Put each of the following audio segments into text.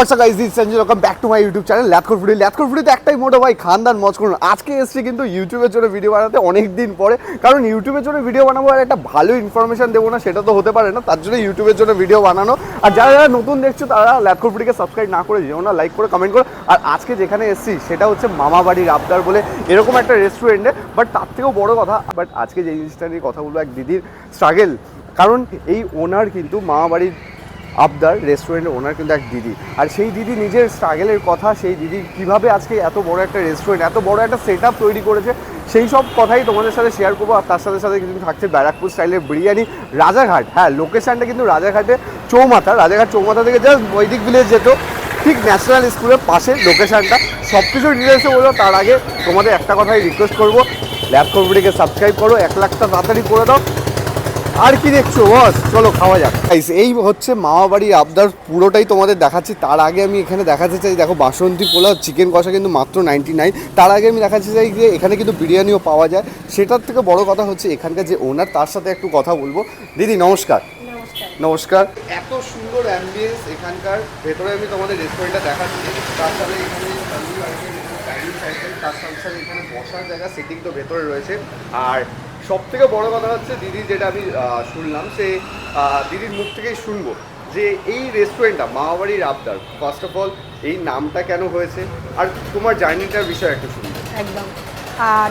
What's up guys this Sanjay welcome back to my YouTube channel ল্যাথকর foodie ল্যাথকর ফুডিতে একটাই motto ভাই, খানদান মজ করুন। আজকে এসেছি কিন্তু ইউটিউবের জন্য ভিডিও বানাতে অনেক দিন পরে। কারণ ইউটিউবের জন্য ভিডিও বানাবো আর একটা ভালো ইনফরমেশন দেবো না, সেটা তো হতে পারে না। তার জন্য ইউটিউবের জন্য ভিডিও বানানো। আর যারা যারা নতুন দেখছ, তারা ল্যাথকর ফুডিকে সাবস্ক্রাইব না করে যেও না লাইক করে কমেন্ট করো। আর আজকে যেখানে এসেছি, সেটা হচ্ছে মামা বাড়ির আবদার বলে এরকম একটা রেস্টুরেন্টে বাট তার থেকেও বড় কথা বাট আজকে যে জিনিসটা নিয়ে কথা বলব, এক দিদির স্ট্রাগেল কারণ এই ওনার কিন্তু মামা বাড়ির আবদার রেস্টুরেন্টের ওনার কিন্তু এক দিদি। আর সেই দিদি নিজের স্ট্রাগেলের কথা, সেই দিদি কীভাবে আজকে এত বড় একটা রেস্টুরেন্ট এত বড় একটা সেট তৈরি করেছে, সেই সব কথাই তোমাদের সাথে শেয়ার করব। আর তার সাথে সাথে কিন্তু থাকছে ব্যারাকপুর স্টাইলের বিরিয়ানি রাজাঘাট হ্যাঁ লোকেশনটা কিন্তু রাজাঘাটে চৌমাথা রাজাঘাট চৌমাথা থেকে জাস্ট বৈদিক ভিলেজ যেত। ঠিক ন্যাশনাল স্কুলের পাশে লোকেশনটা সব কিছু ডিটেলসে বলব, তার আগে তোমাদের একটা কথাই রিকোয়েস্ট করব। ল্যাব কমিটিকে সাবস্ক্রাইব করো, এক লাখটা তাড়াতাড়ি করে দাও। আর কি দেখছ? বস চলো খাওয়া যাক। এই হচ্ছে মামা বাড়ির আবদার পুরোটাই তোমাদের দেখাচ্ছি। তার আগে আমি এখানে দেখাতে চাই দেখো বাসন্তী পোলাও চিকেন কষা কিন্তু মাত্র নাইনটি নাইন তার আগে আমি দেখাতে চাই যে এখানে কিন্তু বিরিয়ানিও পাওয়া যায়। সেটার থেকে বড় কথা হচ্ছে এখানকার যে ওনার তার সাথে একটু কথা বলব। দিদি নমস্কার। নমস্কার। এত সুন্দর অ্যাম্বিয়েন্স এখানকার। ভেতরে আমি তোমাদের রেস্টুরেন্টটা দেখাচ্ছি। তার সাথে এখানে তার সাথে সাথে এখানে বসার জায়গা সিটিং তো ভেতরে রয়েছে। আর সব থেকে বড় কথা হচ্ছে দিদি যেটা আমি শুনলাম, সে দিদির মুখ থেকেই শুনব যে এই রেস্টুরেন্টটা মামাবাড়ির আবদার। ফার্স্ট অফ অল এই নামটা কেন হয়েছে? আর তোমার জার্নিটার বিষয়ে একটু শুনব একদম।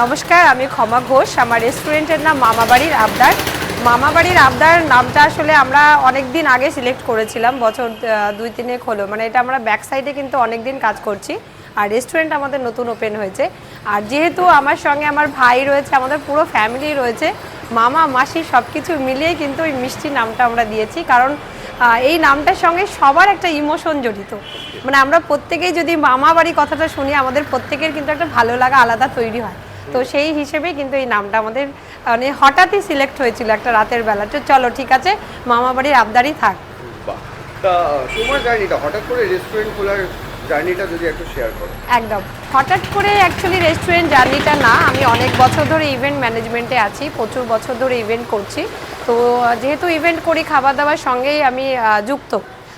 নমস্কার, আমি ক্ষমা ঘোষ। আমার রেস্টুরেন্টের নাম মামাবাড়ির আবদার। মামাবাড়ির আবদার নামটা আসলে আমরা অনেক দিন আগে সিলেক্ট করেছিলাম, বছর দুই তিনেক হলো। মানে এটা আমরা ব্যাক সাইডে কিন্তু অনেক দিন কাজ করছি। আর রেস্টুরেন্ট আমাদের নতুন ওপেন হয়েছে। আর যেহেতু আমার সঙ্গে আমার ভাই রয়েছে, আমাদের পুরো ফ্যামিলি রয়েছে, মামা, মাসি সব কিছু মিলিয়ে কিন্তু ওই মিষ্টি নামটা আমরা দিয়েছি। কারণ এই নামটার সঙ্গে সবার একটা ইমোশন জড়িত। মানে আমরা প্রত্যেকেই যদি মামা বাড়ি কথাটা শুনি, আমাদের প্রত্যেকের কিন্তু একটা ভালো লাগা আলাদা তৈরি হয়। তো সেই হিসেবে কিন্তু এই নামটা আমাদের মানে হঠাৎই সিলেক্ট হয়েছিল একটা রাতের বেলা। তো চলো, ঠিক আছে, মামা বাড়ির আবদারই থাক। হঠাৎ করে রেস্টুরেন্ট খোলার জার্নিটা যদি একটু শেয়ার করো। একদম। হঠাৎ করে অ্যাকচুয়ালি রেস্টুরেন্ট জার্নিটা না, আমি অনেক বছর ধরে ইভেন্ট ম্যানেজমেন্টে আছি, প্রচুর বছর ধরে ইভেন্ট করছি। তো, যেহেতু ইভেন্ট করি খাবার দাবার সঙ্গেই আমি যুক্ত।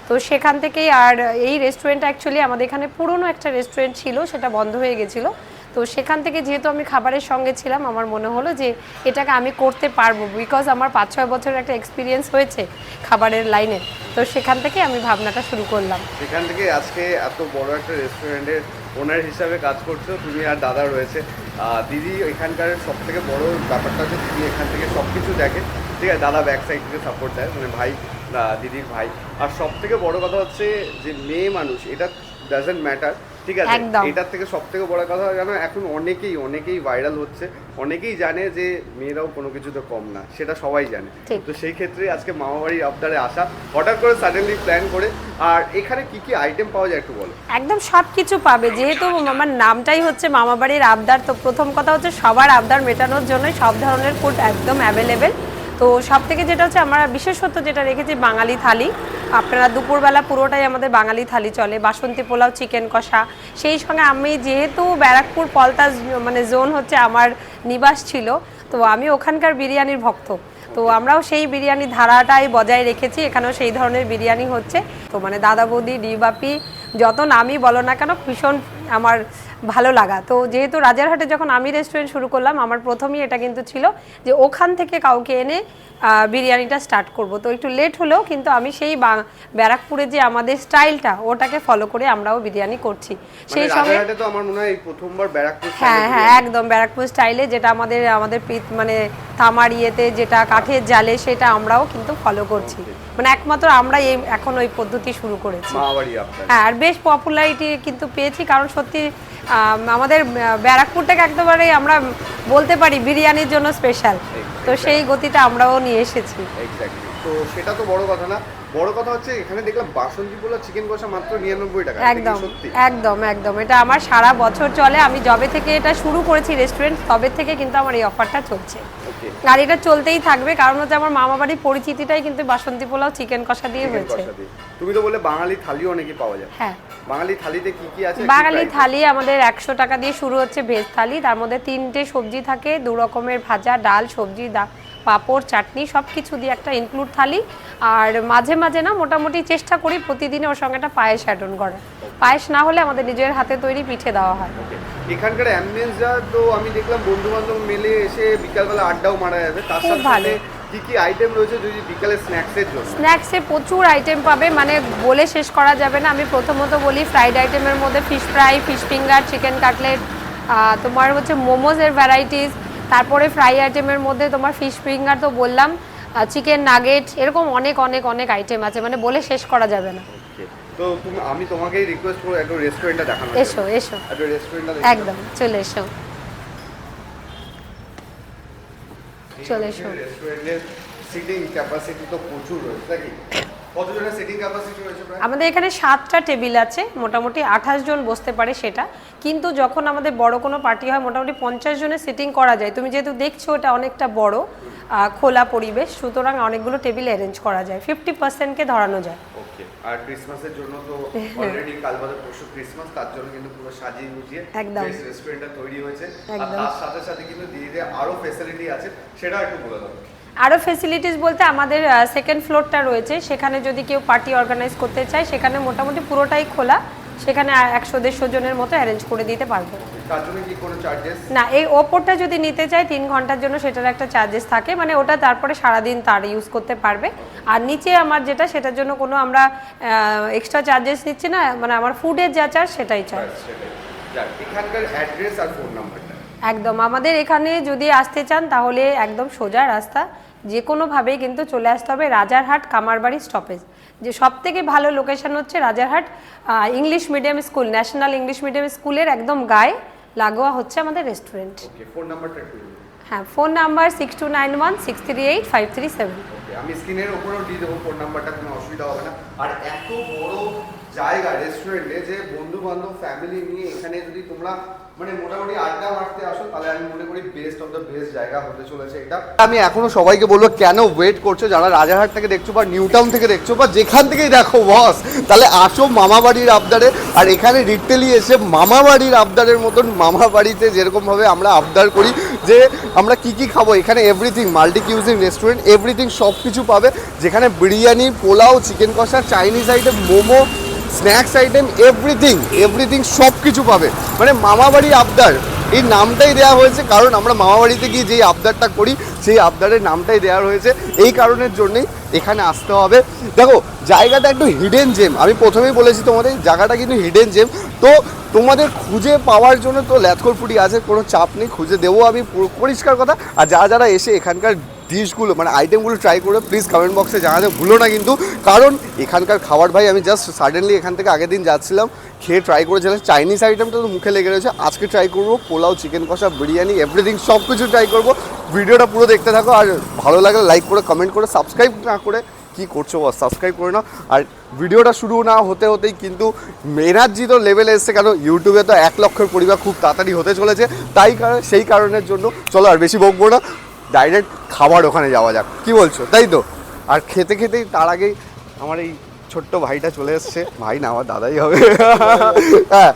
তো সেখান থেকেই আর এই রেস্টুরেন্ট অ্যাকচুয়ালি আমাদের এখানে পুরনো একটা রেস্টুরেন্ট ছিল, সেটা বন্ধ হয়ে গেছিল। তো সেখান থেকে যেহেতু আমি খাবারের সঙ্গে ছিলাম, আমার মনে হলো যে এটাকে আমি করতে পারব বিকজ আমার পাঁচ, ছয় বছরের একটা এক্সপিরিয়েন্স হয়েছে খাবারের লাইনে তো সেখান থেকে আমি ভাবনাটা শুরু করলাম। সেখান থেকে আজকে এত বড় একটা রেস্টুরেন্টের ওনার হিসাবে কাজ করছ, তুমি আর দাদা রয়েছে। দিদি এখানকার সব থেকে বড় ব্যাপারটা হচ্ছে দিদি এখান থেকে সব কিছু দেখে। ঠিক আছে, দাদা ব্যাক সাইড থেকে সাপোর্ট দেয় মানে ভাই দিদির ভাই। আর সব থেকে বড় কথা হচ্ছে যে মেয়ে মানুষ, এটা ডাজেন্ট ম্যাটার ঠিক আছে? এটার থেকে সব থেকে বড় কথা জানো এখন অনেকেই অনেকেই ভাইরাল হচ্ছে। অনেকেই জানে যে মেয়েরাও কোনো কিছুতে কম না সেটা সবাই জানে। তো সেই ক্ষেত্রে আজকে মামাবাড়ির আবদারে আসা। হঠাৎ করে সাডেনলি প্ল্যান করে আর এখানে কি কি আইটেম পাওয়া যায় একটু বলো। একদম সব কিছু পাবে। যেহেতু আমার নামটাই হচ্ছে মামাবাড়ির আবদার তো প্রথম কথা হচ্ছে সবার আবদার মেটানোর জন্য সব ধরনের ফুড একদম অ্যাভেলেবেল তো সব থেকে যেটা হচ্ছে আমরা বিশেষত যেটা রেখেছি বাঙালি থালি। আপনারা দুপুরবেলা পুরোটাই আমাদের বাঙালি থালি চলে। বাসন্তী পোলাও চিকেন কষা। সেই সঙ্গে আমি যেহেতু ব্যারাকপুর পলতা মানে জোন হচ্ছে আমার নিবাস ছিল, তো আমি ওখানকার বিরিয়ানির ভক্ত। তো আমরাও সেই বিরিয়ানি ধারাটাই বজায় রেখেছি, এখানেও সেই ধরনের বিরিয়ানি হচ্ছে। তো মানে দাদা বৌদি, ডিবাপি, যত নামই বলো না কেন, ভীষণ আমার ভালো লাগা। তো যেহেতু রাজারহাটে যখন আমি রেস্টুরেন্ট শুরু করলাম আমার প্রথমেই এটা কিন্তু ছিল যে ওখান থেকে কাউকে এনে আহ, বিরিয়ানিটা স্টার্ট করব। তো একটু লেট হলেও কিন্তু আমি সেই ব্যারাকপুরে যে আমাদের স্টাইলটা ওটাকে ফলো করে আমরাও বিরিয়ানি করছি। সেই মানে সঙ্গে তো আমার মনে হয় প্রথমবার ব্যারাকপুর হ্যাঁ হ্যাঁ একদম ব্যারাকপুর স্টাইলে যেটা আমাদের আমাদের পিত মানে তামার ইয়েতে যেটা কাঠের জালে সেটা আমরাও কিন্তু ফলো করছি। মানে একমাত্র আমরা এই এখন ওই পদ্ধতি শুরু করেছি। হ্যাঁ আর বেশ পপুলারিটি কিন্তু পেয়েছি কারণ সত্যি আমাদের ব্যারাকপুর ব্যারাকপুরটাকে একেবারে আমরা বলতে পারি বিরিয়ানির জন্য স্পেশাল তো সেই গতিটা আমরাও নিয়ে এসেছি। তো সেটা তো বড় কথা না। বড় কথা হচ্ছে এখানে দেখলাম বাসন্তী পোলা চিকেন কষা মাত্র নিরানব্বই টাকা একদম একদম একদম এটা আমার সারা বছর চলে। আমি যবে থেকে এটা শুরু করেছি রেস্টুরেন্ট তবে থেকে কিন্তু আমার এই অফারটা চলছে। আর এটা চলতেই থাকবে কারণ হচ্ছে আমার মামা বাড়ির পরিচিতিটাই কিন্তু বাসন্তী পোলাও চিকেন কষা দিয়ে হয়েছে। তুমি তো বলে বাঙালি থালিও অনেকে পাওয়া যায়। হ্যাঁ। বাঙালি থালিতে কি কি আছে? বাঙালি থালি আমাদের একশো টাকা দিয়ে শুরু হচ্ছে ভেজ থালি তার মধ্যে তিনটে সবজি থাকে দু রকমের ভাজা ডাল সবজি দা পাঁপড় চাটনি সব কিছু দিয়ে একটা ইনক্লুড থালি। আর মাঝে মাঝে না মোটামুটি চেষ্টা করি প্রতিদিনে ওর সঙ্গে একটা পায়েস অ্যাড অন করার। পায়েস না হলে আমাদের নিজের হাতে তৈরি পিঠে দেওয়া হয়। এখানকার অ্যাম্বিয়েন্সটা তো আমি দেখলাম বন্ধু বান্ধব মিলে এসে বিকালবেলা আড্ডাও মারা যাবে। তার। সাথে কি কি আইটেম রয়েছে যদি বিকালে স্ন্যাক্সের জন্য? স্ন্যাক্সে প্রচুর আইটেম পাবে মানে বলে শেষ করা যাবে না। আমি প্রথমত বলি ফ্রাইড আইটেমের মধ্যে fish fry fish finger chicken cutlet তোমার হচ্ছে মোমোজের ভ্যারাইটিস তারপরে ফ্রাই আইটেমের মধ্যে তোমার ফিশ ফিঙ্গার তো বললাম চিকেন নাগেট এরকম অনেক অনেক অনেক আইটেম আছে মানে বলে শেষ করা যাবে না। তো তুমি আমি তোমাকেই রিকোয়েস্ট করব একটু রেস্টুরেন্টটা দেখানো এসো এসো। একটু রেস্টুরেন্টটা একদম চলে এসো। চলে এসো। রেস্টুরেন্টের সিটিং ক্যাপাসিটি তো প্রচুর রয়েছে নাকি আমাদের এখানে সাতটা টেবিল আছে মোটামুটি আঠাশ জন বসতে পারে সেটা। কিন্তু যখন আমাদের বড় কোনো পার্টি হয় মোটামুটি পঞ্চাশ জনের সিটিং করা যায়। তুমি যেহেতু দেখছ ওটা অনেকটা বড় খোলা পরিবেশ সুতরাং অনেকগুলো টেবিল অ্যারেঞ্জ করা যায়। ফিফটি পার্সেন্টকে ধরানো যায়। আর ক্রিসমাসের জন্য তো অলরেডি কাল বাদে পরশু ক্রিসমাস তার জন্য কিন্তু পুরো সাজিয়ে গুছিয়ে একদম। রেস্টুরেন্টটা তৈরি হয়েছে। আর তার সাথে সাথে কিন্তু দিয়ে দিয়ে আরও ফেসিলিটি আছে সেটা একটু বলে দাও। আরও ফেসিলিটিস বলতে আমাদের সেকেন্ড ফ্লোরটা রয়েছে। সেখানে যদি কেউ পার্টি অর্গানাইজ করতে চায় সেখানে মোটামুটি পুরোটাই খোলা। সেখানে একশো দেড়শো জনের মতো অ্যারেঞ্জ করে দিতে পারব। না এই ওপরটা যদি নিতে চায় তিন ঘণ্টার জন্য সেটার একটা চার্জেস থাকে। মানে ওটা তারপরে সারাদিন তার ইউজ করতে পারবে। আর নিচে আমার যেটা সেটার জন্য কোনো আমরা এক্সট্রা চার্জেস নিচ্ছি না। মানে আমার ফুডের যা চার্জ সেটাই চার্জ এখানকার অ্যাড্রেস আর ফোন নাম্বারটা একদম। আমাদের এখানে যদি আসতে চান তাহলে একদম সোজা রাস্তা। যে কোনোভাবেই কিন্তু চলে আসতে হবে রাজারহাট কামারবাড়ি স্টপেজ যে সব থেকে ভালো লোকেশন হচ্ছে Rajarhat English medium school national English medium স্কুলের একদম গায়ে লাগোয়া হচ্ছে আমাদের রেস্টুরেন্ট। হ্যাঁ phone number six two nine one six three eight five three seven আমি স্ক্রিনের দিয়ে দেবো ফোন নাম্বারটা কোনো অসুবিধা হবে না। আর এত বড় জায়গা রেস্টুরেন্টে যে বন্ধু বান্ধব ফ্যামিলি নিয়ে এখানে যদি তোমরা মানে মোটামুটি আড্ডা মারতে আসো, তাহলে আমি মনে করি বেস্ট অফ দ্য বেস্ট জায়গা হতে চলেছে এটা। আমি এখনও সবাইকে বলব, কেন ওয়েট করছ? যারা রাজারহাট থেকে দেখছ বা নিউ টাউন থেকে দেখছ বা যেখান থেকেই দেখো বস তাহলে আসো মামা বাড়ির আবদারে। আর এখানে রিটেলি এসে মামা বাড়ির আবদারের মতন মামা বাড়িতে যেরকমভাবে আমরা আবদার করি, যে আমরা কি কি খাব? এখানে everything multi cuisine restaurant everything সব কিছু পাবে। যেখানে বিরিয়ানি, পোলাও চিকেন কষা Chinese item momo snacks item everything everything সব কিছু পাবে। মানে মামাবাড়ি আবদার, এই নামটাই দেওয়া হয়েছে কারণ আমরা মামাবাড়িতে গিয়ে যেই আবদারটা করি, সেই আবদারের নামটাই দেওয়া হয়েছে। এই কারণের জন্যেই এখানে আসতে হবে। দেখো, জায়গাটা একটু হিডেন জেম আমি প্রথমেই বলেছি তোমাদের, জায়গাটা কিন্তু হিডেন জেম তো তোমাদের খুঁজে পাওয়ার জন্য তো ল্যাথকোর ফুডি আছে, কোনো চাপ নেই, খুঁজে দেবো আমি, পরিষ্কার কথা। আর যারা যারা এসে এখানকার ডিশগুলো মানে আইটেমগুলো ট্রাই করে প্লিজ কমেন্ট বক্সে জানাতে ভুলো না কিন্তু। কারণ এখানকার খাবার ভাই, আমি জাস্ট সাডেনলি এখান থেকে আগের দিন যাচ্ছিলাম, খেয়ে ট্রাই করেছিলাম। চাইনিজ আইটেমটা তো মুখে লেগে রয়েছে। আজকে ট্রাই করব পোলাও চিকেন কষা, বিরিয়ানি এভরিথিং সব কিছু ট্রাই করব। ভিডিওটা পুরো দেখতে থাকো। আর ভালো লাগলে লাইক করে কমেন্ট করে সাবস্ক্রাইব না করে কি করছ বস? সাবস্ক্রাইব করে নাও। আর ভিডিওটা শুরু না হতে হতেই কিন্তু এনার্জি তো লেভেলে এসছে কেন? ইউটিউবে তো এক লক্ষের পরিবার খুব তাড়াতাড়ি হতে চলেছে। তাই কারণে, সেই কারণের জন্য, চলো আর বেশি বকবো না। ডাইরেক্ট খাবার ওখানে যাওয়া যাক। কি বলছো? তাই তো? আর খেতে খেতেই তার আগেই আমার এই ছোট্ট ভাইটা চলে এসছে। ভাই না আমার দাদাই হবে। হ্যাঁ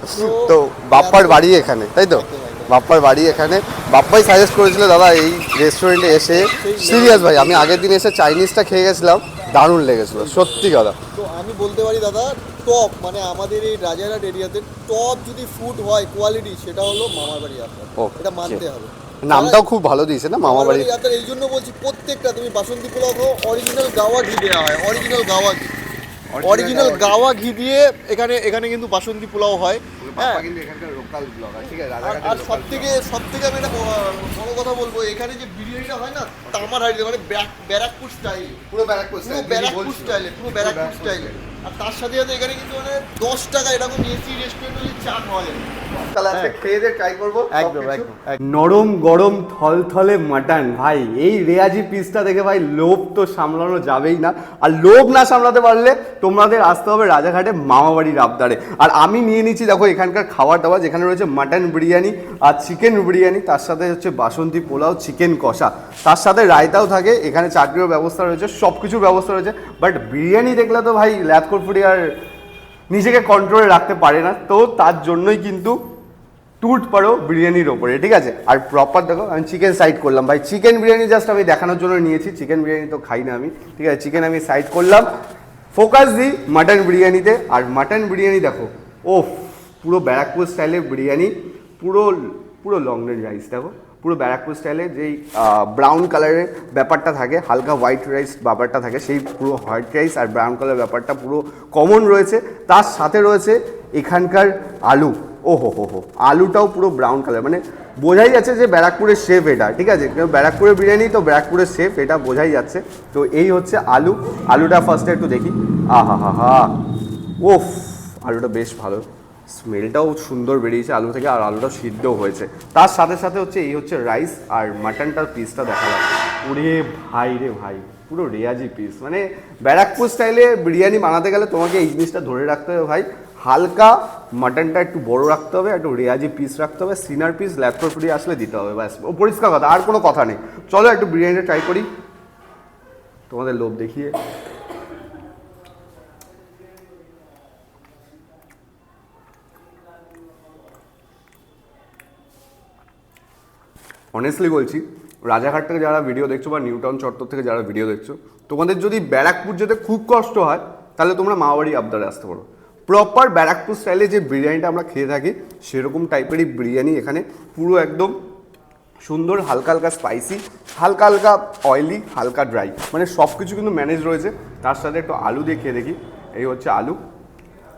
তো বাপ্পার বাড়ি এখানে তাই তো? বাপ্পার বাড়ি এখানে। বাপ্পাই সাজেস্ট করেছিল দাদা এই রেস্টুরেন্টে এসে সিরিয়াস ভাই আমি আগের দিন এসে চাইনিজটা খেয়ে গেছিলাম দারুণ লেগেছিল সত্যি কথা। তো আমি বলতে পারি দাদা টপ মানে আমাদের এই রাজারহাট এরিয়াতে টপ যদি ফুড হয় কোয়ালিটি সেটা হলো মামার বাড়ি আপনার এটা মানতে হবে। নামটাও খুব ভালো দিয়েছে না মামা বাড়ি আপনার এই জন্য বলছি প্রত্যেকটা তুমি বাসন্তী পোলাও খাও অরিজিনাল গাওয়া ঘি দেওয়া হয় অরিজিনাল গাওয়া ঘি। অরিজিনাল গাওয়া ঘি। দিয়ে এখানে এখানে কিন্তু বাসন্তী পোলাও হয়। হ্যাঁ। কিন্তু এখানকার লোকাল ব্লগার ঠিক আছে আর- সব থেকে সব থেকে আমি একটা বড় কথা বলব এখানে যে বিরিয়ানিটা হয় না তামার হাড়িতে মানে ব্যারাকপুর স্টাইল পুরো ব্যারাকপুর পুরো ব্যারাকপুর স্টাইলে পুরো ব্যারাকপুর স্টাইলে আর তার সাথে সাথে এখানে কিন্তু মানে দশ টাকা এরকম এসি রেস্টুরেন্টে চা খাওয়া যায় একদম। নরম গরম থলথলে মাটন ভাই এই রেয়াজি পিসটা দেখে ভাই লোভ তো সামলানো যাবেই না। আর লোভ না সামলাতে পারলে তোমাদের আসতে হবে রাজাঘাটে মামাবাড়ির আবদারে। আর আমি নিয়ে নিচ্ছি দেখো এখানকার খাবার দাবার যেখানে রয়েছে মাটন বিরিয়ানি আর চিকেন বিরিয়ানি তার সাথে হচ্ছে বাসন্তী পোলাও চিকেন কষা। তার সাথে রায়তাও থাকে এখানে চাটনির ব্যবস্থা রয়েছে সব কিছুর ব্যবস্থা রয়েছে। বাট বিরিয়ানি দেখলে তো ভাই ল্যাথকোট ফুডি আর নিজেকে কন্ট্রোলে রাখতে পারে না, তো তার জন্যই কিন্তু টুট পারো বিরিয়ানির ওপরে, ঠিক আছে? আর প্রপার দেখো, আমি চিকেন সাইড করলাম। ভাই চিকেন বিরিয়ানি জাস্ট আমি দেখানোর জন্য নিয়েছি চিকেন বিরিয়ানি তো খাই না আমি, ঠিক আছে? চিকেন আমি সাইড করলাম। ফোকাস দিই মাটন বিরিয়ানিতে, আর মাটন বিরিয়ানি দেখো ও পুরো ব্যারাকপুর স্টাইলের বিরিয়ানি, পুরো পুরো লং রাইস দেখো। পুরো ব্যারাকপুর স্টাইলে যেই ব্রাউন কালারের ব্যাপারটা থাকে, হালকা হোয়াইট রাইস ব্যাপারটা থাকে, সেই পুরো হোয়াইট রাইস আর ব্রাউন কালার ব্যাপারটা পুরো কমন রয়েছে। তার সাথে রয়েছে এখানকার আলু। ও হো হো হো আলুটাও পুরো ব্রাউন কালার মানে বোঝাই যাচ্ছে যে ব্যারাকপুরের শেফ এটা, ঠিক আছে? ব্যারাকপুরের বিরিয়ানি, তো ব্যারাকপুরের শেফ এটা বোঝাই যাচ্ছে। তো এই হচ্ছে আলু। আলুটা ফার্স্টে একটু দেখি। আহা হা হা ওফ আলুটা বেশ ভালো। স্মেলটাও সুন্দর বেরিয়েছে, আলু থেকে, আর আলুটা সিদ্ধও হয়েছে। তার সাথে সাথে হচ্ছে এই হচ্ছে রাইস আর মাটনটার পিসটা দেখালাম। ওরে ভাই রে ভাই, পুরো রেয়াজি পিস মানে ব্যারাকপুর স্টাইলে বিরিয়ানি বানাতে গেলে তোমাকে এই জিনিসটা ধরে রাখতে হবে ভাই। হালকা মাটনটা একটু বড় রাখতে হবে, একটু রেয়াজি পিস রাখতে হবে, সিনার পিস ল্যাপটপ ফ্রি আসলে দিতে হবে ব্যাস। ও পরিষ্কার কথা, আর কোনো কথা নেই। চলো একটু বিরিয়ানিটা ট্রাই করি। তোমাদের লোভ দেখিয়ে। অনেস্টলি বলছি রাজাঘাট থেকে যারা ভিডিও দেখছ বা নিউটাউন চত্বর থেকে যারা ভিডিও দেখছ, তোমাদের যদি ব্যারাকপুর যেতে খুব কষ্ট হয়, তাহলে তোমরা মাওয়ারি আবদারে আসতে পারো। প্রপার ব্যারাকপুর স্টাইলে যে বিরিয়ানিটা আমরা খেয়ে থাকি, সেরকম টাইপেরই বিরিয়ানি এখানে পুরো একদম সুন্দর, হালকা হালকা স্পাইসি হালকা হালকা অয়েলি হালকা ড্রাই মানে সব কিছু কিন্তু ম্যানেজ রয়েছে। তার সাথে একটু আলু দিয়ে খেয়ে দেখি। এই হচ্ছে আলু।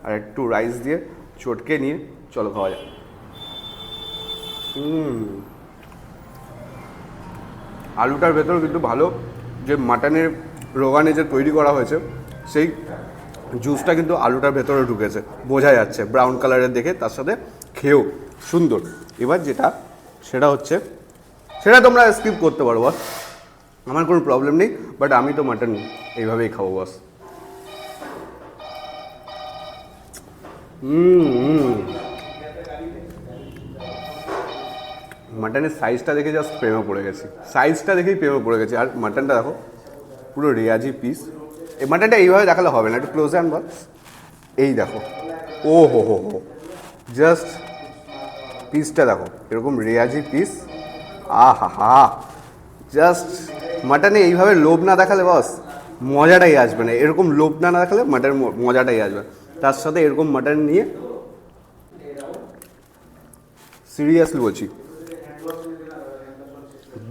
আর একটু রাইস দিয়ে, চটকে নিয়ে, চলো খাওয়া যাক। হুম আলুটার ভেতর কিন্তু ভালো যে মাটনের রোগানে যে তৈরি করা হয়েছে, সেই জুসটা কিন্তু আলুটার ভেতরে ঢুকেছে। বোঝা যাচ্ছে ব্রাউন কালারের দেখে তার সাথে খেয়েও সুন্দর। এবার যেটা, সেটা হচ্ছে, সেটা তোমরা স্কিপ করতে পারো বস আমার কোনো প্রবলেম নেই বাট আমি তো মাটন এইভাবেই খাব বস হুম। মাটনের সাইজটা দেখে জাস্ট প্রেমে পড়ে গেছি। সাইজটা দেখেই প্রেমে পড়ে গেছি। আর মাটনটা দেখো, পুরো রেয়াজি পিস এই মাটনটা এইভাবে দেখালে হবে না, একটু ক্লোজ অ্যান্ড বল। এই দেখো। ও হো হো হো। জাস্ট পিসটা দেখো, এরকম রেয়াজি পিস আহা, হা জাস্ট মাটনে এইভাবে লোভ না দেখালে বস, মজাটাই আসবে না। এরকম লোভ না দেখালে মাটনের মজাটাই আসবে তার সাথে এরকম মাটন নিয়ে সিরিয়াসলি বলছি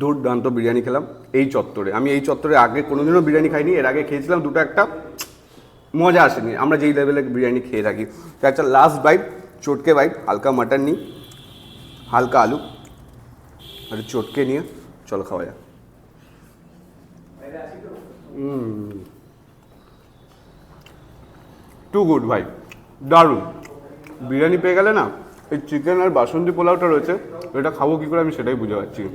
দুর্দান্ত বিরিয়ানি খেলাম এই চত্বরে। আমি এই চত্বরে আগে কোনোদিনও বিরিয়ানি খাইনি, এর আগে খেয়েছিলাম দুটো একটা, মজা আসেনি। আমরা যেই লেভেলে বিরিয়ানি খেয়ে থাকি। তো একটা লাস্ট বাইট চটকে বাইট হালকা মাটন নিই হালকা আলু, আর চটকে নিয়ে, চলো খাওয়া যাক। টু গুড ভাই। দারুণ। বিরিয়ানি পেয়ে গেলে না, এই চিকেন আর বাসন্তী পোলাওটা রয়েছে, এটা খাব কি করে আমি সেটাই বুঝে পাচ্ছি